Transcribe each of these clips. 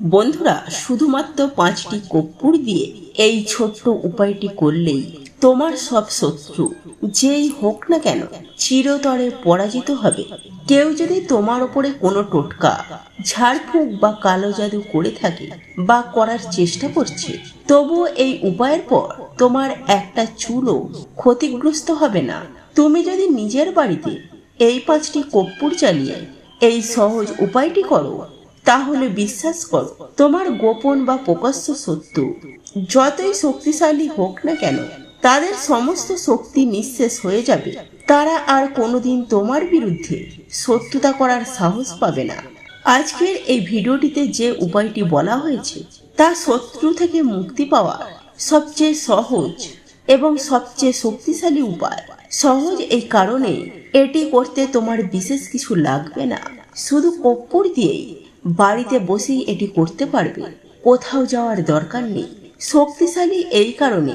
বন্ধুরা, শুধুমাত্র পাঁচটি কর্পূর দিয়ে এই ছোট্ট উপায়টি করলেই তোমার সব শত্রু, যেই হোক না কেন, চিরতরে পরাজিত হবে। কেউ যদি তোমার ওপরে কোনো টোটকা, ঝাড়ফুঁক বা কালো জাদু করে থাকে বা করার চেষ্টা করছে, তবুও এই উপায়ের পর তোমার একটা চুলও ক্ষতিগ্রস্ত হবে না। তুমি যদি নিজের বাড়িতে এই পাঁচটি কর্পূর চালিয়ে এই সহজ উপায়টি করো তাহলে বিশ্বাস কর, তোমার গোপন বা প্রকাশ্য শত্রু, যতই শক্তিশালী হোক না কেন, তাদের সমস্ত শক্তি নিঃশেষ হয়ে যাবে। তারা আর কোনোদিন তোমার বিরুদ্ধে শত্রুতা করার সাহস পাবে না। আজকের এই ভিডিওটিতে যে উপায়টি বলা হয়েছে, তা শত্রু থেকে মুক্তি পাওয়া সবচেয়ে সহজ এবং সবচেয়ে শক্তিশালী উপায়। সহজ এই কারণে এটি করতে তোমার বিশেষ কিছু লাগবে না। শুধু কর্পূর দিয়েই বাড়িতে বসেই এটি করতে পারবে, কোথাও যাওয়ার দরকার নেই। শক্তিশালী এই কারণে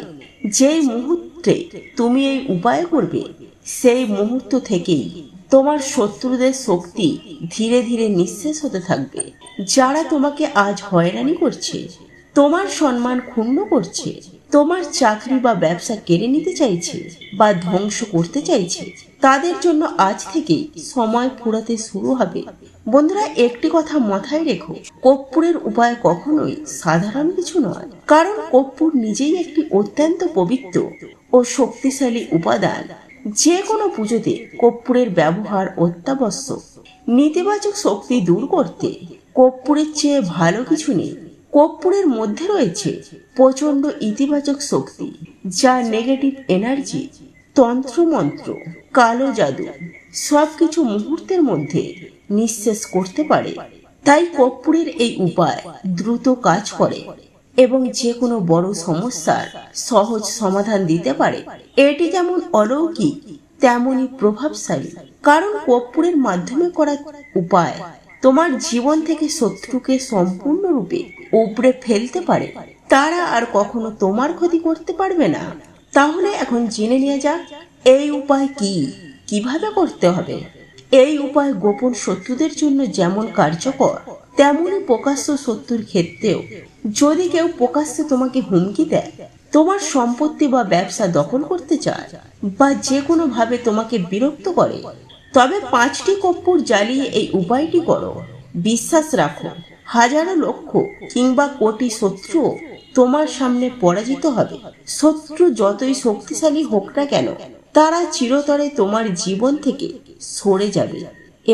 যেই মুহূর্তে তুমি এই উপায় করবে, সেই মুহূর্ত থেকেই তোমার শত্রুদের শক্তি ধীরে ধীরে নিঃশেষ হতে থাকবে। যারা তোমাকে আজ হয়রানি করছে, তোমার সম্মান ক্ষুণ্ণ করছে, তোমার চাকরি বা ব্যবসা কেড়ে নিতে চাইছে বা ধ্বংস করতে চাইছে, তাদের জন্য আজ থেকেই সময় ফুরাতে শুরু হবে। বন্ধুরা, একটি কথা মাথায় রেখো, কর্পূরের উপায় কখনোই সাধারণ কিছু নয়। কারণ কর্পূর নিজেই একটি অত্যন্ত পবিত্র ও শক্তিশালী উপাদান। যে কোনো পুজোতে কর্পূরের ব্যবহার অত্যাবশ্যক। নেতিবাচক শক্তি দূর করতে কর্পূরের চেয়ে ভালো কিছু নেই। কর্পূরের মধ্যে রয়েছে প্রচণ্ড ইতিবাচক শক্তি, যা নেগেটিভ এনার্জি তন্ত্রমন্ত্র, কালো জাদু সবকিছু মুহূর্তের মধ্যে নিঃশেষ করতে পারে। তাই কর্পূরের এই উপায় দ্রুত কাজ করে এবং যে কোনো বড় সমস্যার সহজ সমাধান দিতে পারে। এটি যেমন অলৌকিক তেমনই প্রভাবশালী। কারণ কর্পূরের মাধ্যমে করা উপায় তোমার জীবন থেকে শত্রুকে সম্পূর্ণরূপে উপড়ে ফেলতে পারে। তারা আর কখনো তোমার ক্ষতি করতে পারবে না। তাহলে এখন জেনে নিয়ে যাক, এই উপায় কি? কীভাবে করতে হবে? এই উপায় গোপন শত্রুদের জন্য যেমন কার্যকর, তেমনই প্রকাশ্য শত্রুর ক্ষেত্রেও। যদি কেউ প্রকাশ্যে তোমাকে হুমকি দেয়, তোমার সম্পত্তি বা ব্যবসা দখল করতে চায়, বা যে কোনো ভাবে তোমাকে বিরক্ত করে, তবে পাঁচটি কর্পূর জ্বালিয়ে এই উপায়টি করো। বিশ্বাস রাখো, হাজারো লক্ষ কিংবা কোটি শত্রু তোমার সামনে পরাজিত হবে। শত্রু যতই শক্তিশালী হোক না কেন তারা চিরতরে তোমার জীবন থেকে সরে যাবে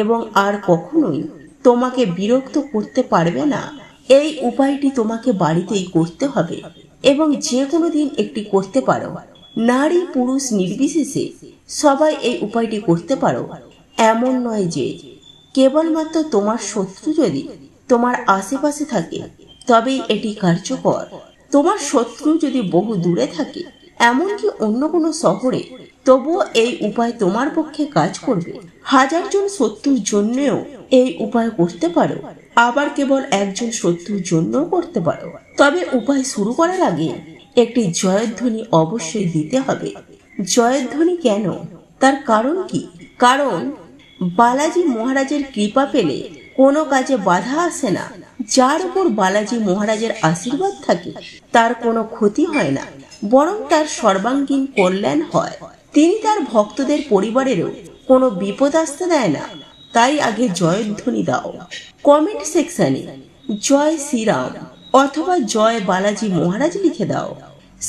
এবং আর কখনোই তোমাকে বিরক্ত করতে পারবে না। এই উপায়টি তোমাকে বাড়িতেই করতে হবে এবং যে কোনো দিন একটি করতে পারো। নারী পুরুষ নির্বিশেষে সবাই এই উপায়টি করতে পারো। এমন নয় যে কেবলমাত্র তোমার শত্রু যদি তোমার আশেপাশে থাকে, তবেই এটি কার্যকর। তোমার শত্রু যদি বহু দূরে থাকে, এমনকি অন্য কোনো শহরে তবুও এই উপায় তোমার পক্ষে কাজ করবে। হাজারজন শত্রুর জন্যেও এই উপায় করতে পারো। আবার কেবল একজন শত্রুর জন্যও করতে পারো। তবে উপায় শুরু করার আগে একটি জয়ধ্বনি অবশ্যই দিতে হবে। জয়ধ্বনি কেন? তার কারণ কি? কারণ বালাজি মহারাজের কৃপা পেলে কোনো কাজে বাধা আসে না। যার উপর বালাজি মহারাজের আশীর্বাদ থাকে, তার কোনো ক্ষতি হয় না, বরং তার সর্বাঙ্গীন কল্যাণ হয়। তিনি তার ভক্তদের পরিবারেরও কোনো বিপদ আসতে দেয় না। তাই আগে জয়ধ্বনি দাও। কমেন্ট সেকশনে জয় শ্রীরাম অথবা জয় বালাজি মহারাজ লিখে দাও।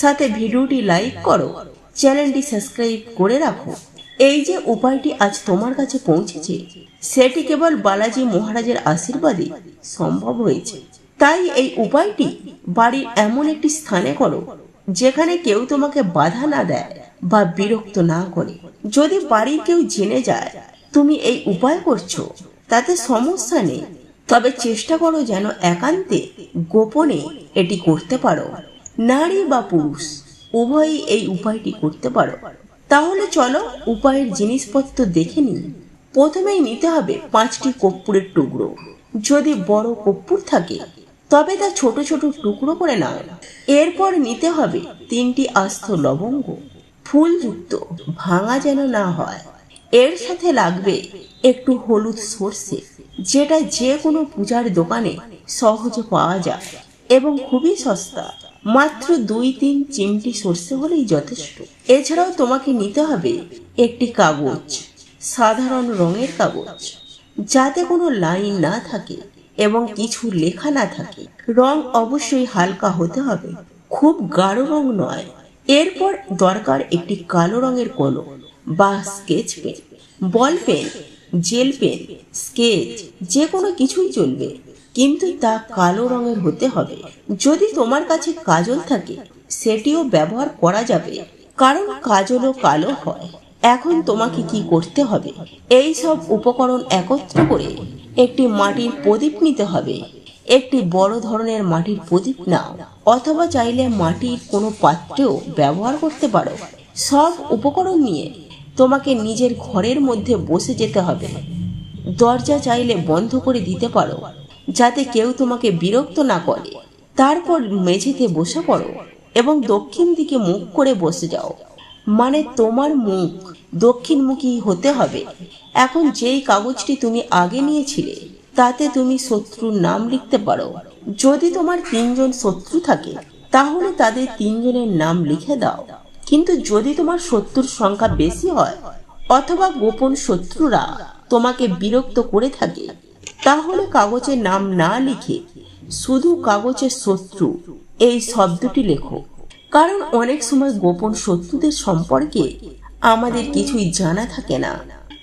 সাথে ভিডিওটি লাইক করো, চ্যানেলটি সাবস্ক্রাইব করে রাখো। এই যে উপায়টি আজ তোমার কাছে পৌঁছেছে, সেটি কেবল বালাজি মহারাজের আশীর্বাদে সম্ভব হয়েছে। তাই এই উপায়টি বাড়ির এমন একটি স্থানে করো, যেখানে কেউ তোমাকে বাধা না দেয়। বা বিরক্ত না করে। যদি বাড়ির কেউ জেনে যায়, তুমি এই উপায় করছ, তাতে সমস্যা নেই, তবে চেষ্টা করো যেন একান্তে, গোপনে এটি করতে পারো। নারী বা পুরুষ, উভয়ই এই উপায়টি করতে পারো। তাহলে চলো উপায়ের জিনিসপত্র দেখে নিই। প্রথমেই নিতে হবে পাঁচটি কর্পূরের টুকরো। যদি বড় কর্পূর থাকে, তবে তা ছোট ছোট টুকরো করে নাও। এরপর নিতে হবে তিনটি আস্ত লবঙ্গ। ফুলযুক্ত, ভাঙা যেন না হয়। এর সাথে লাগবে একটু হলুদ সর্ষে, যেটা যে কোনো পূজার দোকানে সহজে পাওয়া যায় এবং খুবই সস্তা। মাত্র দুই তিন চিমটি সর্ষে হলেই যথেষ্ট। এছাড়াও তোমাকে নিতে হবে একটি কাগজ, সাধারণ রঙের কাগজ। যাতে কোনো লাইন না থাকে এবং কিছু লেখা না থাকে। রং অবশ্যই হালকা হতে হবে। খুব গাঢ় রং নয়। এরপর দরকার একটি কালো রঙের কলম বা sketch pen, ball pen, gel pen, sketch যে কোনো কিছুই চলবে। কিন্তু তা কালো রঙের হতে হবে। যদি তোমার কাছে কাজল থাকে, সেটিও ব্যবহার করা যাবে। কারণ কাজলও কালো হয়। এখন তোমাকে কি করতে হবে? এই সব উপকরণ একত্র করে একটি মাটির প্রদীপ নিতে হবে। একটি বড় ধরনের মাটির প্রদীপ নাও, অথবা চাইলে মাটির কোনো পাত্রেও ব্যবহার করতে পারো। সব উপকরণ নিয়ে তোমাকে নিজের ঘরের মধ্যে বসে যেতে হবে। দরজা চাইলে বন্ধ করে দিতে পারো, যাতে কেউ তোমাকে বিরক্ত না করে। তারপর মেঝেতে বসে পড়ো এবং দক্ষিণ দিকে মুখ করে বসে যাও। মানে তোমার মুখ দক্ষিণমুখী হতে হবে। এখন যেই কাগজটি তুমি আগে নিয়েছিলে তাতে তুমি শত্রুর নাম লিখতে পারো। যদি তোমার তিনজন শত্রু থাকে, তাহলে তাদের তিনজনের নাম লিখে দাও। কিন্তু যদি তোমার শত্রুর সংখ্যা বেশি হয়, অথবা গোপন শত্রুরা তোমাকে বিরক্ত করে থাকে, তাহলে কাগজে নাম না লিখে শুধু কাগজে শত্রু এই শব্দটি লেখো। কারণ অনেক সময় গোপন শত্রুদের সম্পর্কে আমাদের কিছুই জানা থাকে না।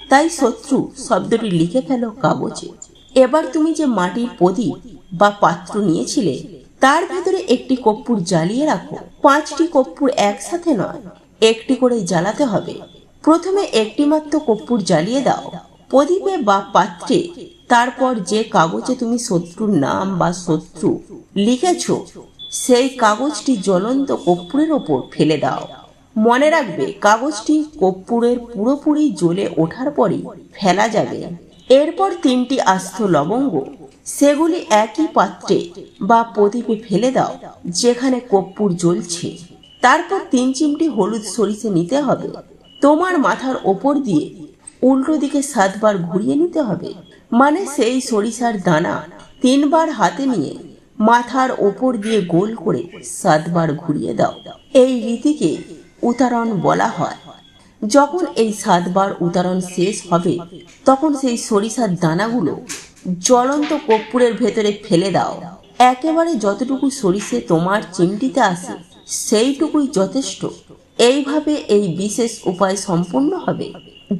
তাই শত্রু শব্দটি লিখে ফেলো কাগজে। এবার তুমি যে মাটির প্রদীপ বা পাত্র নিয়েছিলে, তার ভেতরে একটি কর্পূর জ্বালিয়ে রাখো। পাঁচটি কর্পূর একসাথে নয়, একটি করে জ্বালাতে হবে। প্রথমে একটি মাত্র কর্পূর জ্বালিয়ে দাও। প্রদীপে বা পাত্রে, তারপর যে কাগজে তুমি শত্রুর নাম বা শত্রু লিখেছ, সেই কাগজটি জ্বলন্ত কর্পূরের ওপর ফেলে দাও। মনে রাখবে, কাগজটি কর্পূরের পুরোপুরি জ্বলে ওঠার পরই ফেলা যাবে। এরপর তিনটি আস্ত লবঙ্গ, সেগুলি একই পাত্রে বা প্রদীপে ফেলে দাও, যেখানে কর্পূর জ্বলছে। তারপর তিন চিমটি হলুদ সরিষে নিতে হবে। তোমার মাথার ওপর দিয়ে উল্টো দিকে সাতবার ঘুরিয়ে নিতে হবে। মানে সেই সরিষার দানা তিনবার হাতে নিয়ে মাথার ওপর দিয়ে গোল করে সাতবার ঘুরিয়ে দাও। এই রীতিকে উতারণ বলা হয়। যখন এই সাতবার উতারণ শেষ হবে, তখন সেই সরিষার দানাগুলো জ্বলন্ত কর্পূরের ভেতরে ফেলে দাও। একেবারে যতটুকু সরিষে তোমার চিমটিতে আসে, সেইটুকুই যথেষ্ট। এইভাবে এই বিশেষ উপায় সম্পূর্ণ হবে,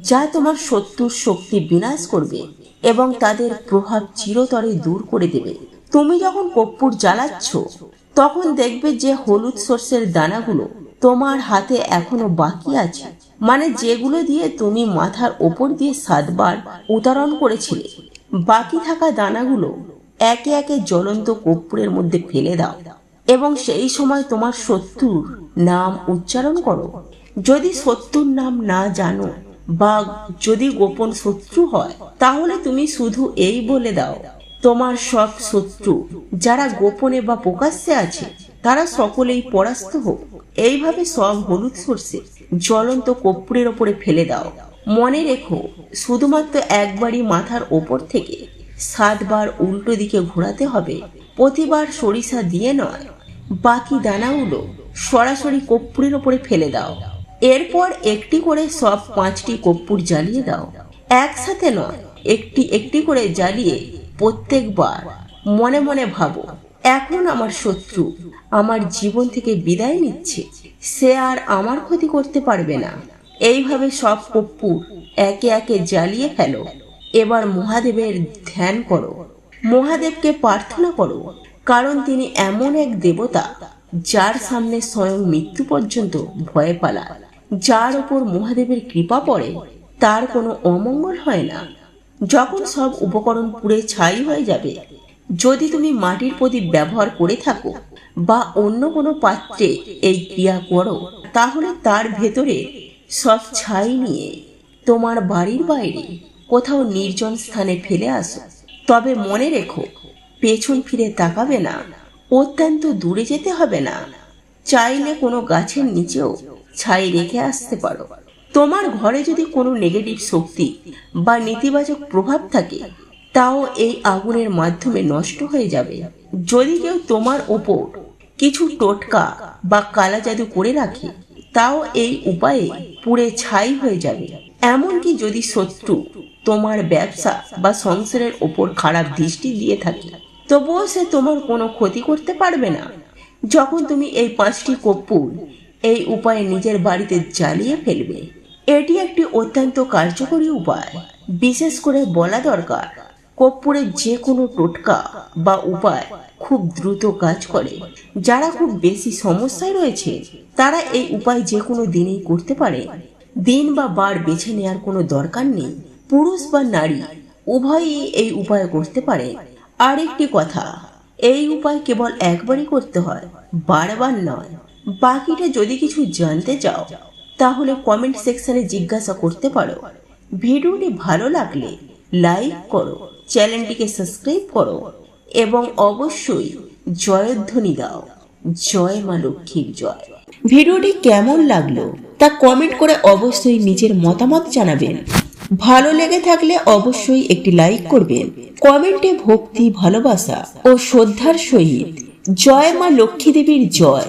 যা তোমার শত্রুর শক্তি বিনাশ করবে এবং তাদের প্রভাব চিরতরে দূর করে দেবে। তুমি যখন কর্পূর জ্বালাচ্ছ তখন দেখবে যে হলুদ সর্ষের দানাগুলো তোমার হাতে এখনও বাকি আছে। মানে যেগুলো দিয়ে তুমি মাথার ওপর দিয়ে সাতবার উতারণ করেছিলে, বাকি থাকা দানাগুলো একে একে জ্বলন্ত কর্পূরের মধ্যে ফেলে দাও এবং সেই সময় তোমার শত্রুর নাম উচ্চারণ করো। যদি শত্রুর নাম না জানো বা যদি গোপন শত্রু হয়, তাহলে তুমি শুধু এই বলে দাও তোমার সব শত্রু, যারা গোপনে বা প্রকাশ্যে আছে, তারা সকলেই পরাস্ত হোক। এইভাবে সব হলুদ সর্ষে জ্বলন্ত কর্পূরের ওপরে ফেলে দাও। মনে রেখো, শুধুমাত্র একবারই মাথার ওপর থেকে সাতবার উল্টো দিকে ঘোরাতে হবে। প্রতিবার সরিষা দিয়ে নয়, বাকি দানাগুলো সরাসরি কর্পূরের ওপরে ফেলে দাও। এরপর একটি করে সব পাঁচটি কর্পূর জ্বালিয়ে দাও। একসাথে নয়, একটি একটি করে জ্বালিয়ে প্রত্যেকবার মনে মনে ভাবো, এখন আমার শত্রু আমার জীবন থেকে বিদায় নিচ্ছে, সে আর আমার ক্ষতি করতে পারবে না। এইভাবে সব কর্পূর একে একে জ্বালিয়ে ফেলো। এবার মহাদেবের ধ্যান করো। মহাদেবকে প্রার্থনা করো, কারণ তিনি এমন এক দেবতা যার সামনে স্বয়ং মৃত্যু পর্যন্ত ভয় পালা যার ওপর মহাদেবের কৃপা পড়ে, তার কোনো অমঙ্গল হয় না। যখন সব উপকরণ পুড়ে ছাই হয়ে যাবে, যদি তুমি মাটির প্রদীপ ব্যবহার করে থাকো বা অন্য কোনো পাত্রে এই ক্রিয়া করো, তাহলে তার ভেতরে সব ছাই নিয়ে তোমার বাড়ির বাইরে কোথাও নির্জন স্থানে ফেলে আসো। তবে মনে রেখো, পেছন ফিরে তাকাবে না, অত্যন্ত দূরে যেতে হবে না। চাইলে কোনো গাছের নিচেও ছাই রেখে আসতে পারো। তোমার ঘরে যদি কোনো নেগেটিভ শক্তি বা নেতিবাচক প্রভাব থাকে, তাও এই আগুনের মাধ্যমে নষ্ট হয়ে যাবে। যদি কেউ তোমার ওপর কিছু টোটকা বা কালা জাদু করে রাখে, তাও এই উপায়ে পুড়ে ছাই হয়ে যাবে। এমনকি যদি শত্রু তোমার ব্যবসা বা সংসারের ওপর খারাপ দৃষ্টি দিয়ে থাকে, তবুও সে তোমার কোনো ক্ষতি করতে পারবে না। যখন তুমি এই পাঁচটি কর্পূর এই উপায়ে নিজের বাড়িতে জ্বালিয়ে ফেলবে এটি একটি অত্যন্ত কার্যকরী উপায়। বিশেষ করে বলা দরকার, কর্পূরের যে কোনো টোটকা বা উপায় খুব দ্রুত কাজ করে। যারা খুব বেশি সমস্যায় রয়েছে, তারা এই উপায় যে কোনো দিনেই করতে পারে। দিন বা বার বেছে নেওয়ার কোনো দরকার নেই। পুরুষ বা নারী উভয়ই এই উপায় করতে পারে। আর একটি কথা, এই উপায় কেবল একবারই করতে হয়, বারবার নয়। বাকিটা যদি কিছু জানতে চাও তাহলে কমেন্ট সেকশনে জিজ্ঞাসা করতে পারো। ভিডিওটি ভালো লাগলে লাইক করো চ্যানেলটিকে সাবস্ক্রাইব করো এবং অবশ্যই জয়ধ্বনি দাও। জয় মা লক্ষ্মীর জয়। ভিডিওটি কেমন লাগল তা কমেন্ট করে অবশ্যই নিজের মতামত জানাবেন। ভালো লেগে থাকলে অবশ্যই একটি লাইক করবেন। কমেন্টে ভক্তি, ভালোবাসা ও শ্রদ্ধার সহিত জয় মা লক্ষ্মী দেবীর জয়।